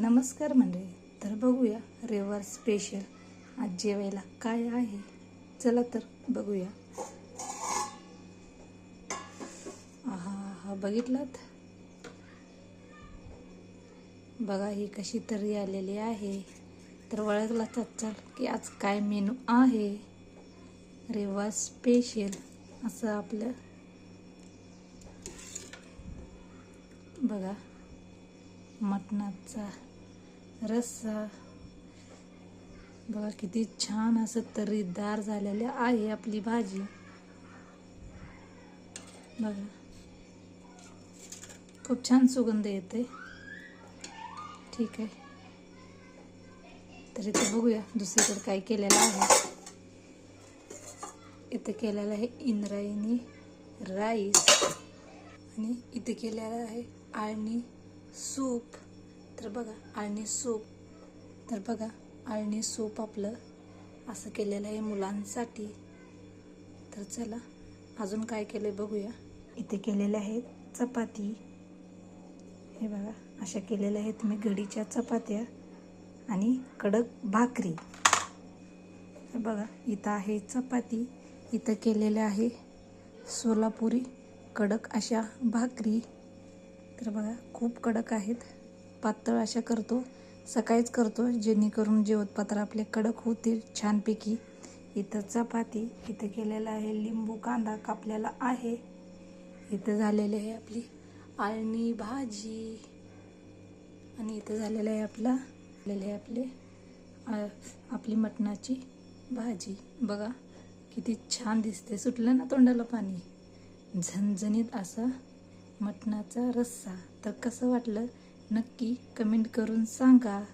नमस्कार मंडळी तर बघूया रविवार स्पेशल आज जेवायला काय आहे? चला तर बघूया. आहा हा बघितलात? बघा ही कशी तरी आलेली आहे. तर ओळखलाच चाल की आज काय मेनू आहे? रेवा स्पेशल असं आपलं. बघा. मटणाचा रस्सा. बघा किती छान असं तर्रीदार झालेलं आहे आपली भाजी. बघा. खूप छान सुगंध येते. ठीक आहे. तर इथे बघूया दुसरीकडे काय केलेलं आहे. इथे केलेलं आहे इंद्रायणी राईस. आणि इथे केलेलं आहे आळणी सूप. तर बघा आळणी सूप. तर बघा आळणी सूप आपलं असं केलेलं आहे मुलांसाठी. तर चला अजून काय केलं बघूया. इथे केलेले आहे चपाती. हे बघा अशा केलेल्या आहेत मी घडीच्या चपात्या आणि कडक भाकरी. बघा इथं आहे चपाती इथं केलेल्या आहे सोलापुरी कडक अशा भाकरी. तर बघा खूप कडक आहेत. पातळ अशा करतो. सकाळीच करतो जेणेकरून जेवतपात्र आपले कडक होतील छानपैकी. इथं चपाती इथं केलेलं आहे लिंबू कांदा कापलेला आहे. इथं झालेली आहे आपली आळणी भाजी. आणि इथं झालेलं आहे आपला झालेलं आहे आपले आपली मटणाची भाजी. बघा किती छान दिसते सुटलं ना तोंडाला पाणी? झणझणीत असा मटणाचा रस्सा. तर कसं वाटलं? नक्की कमेंट करून सांगा.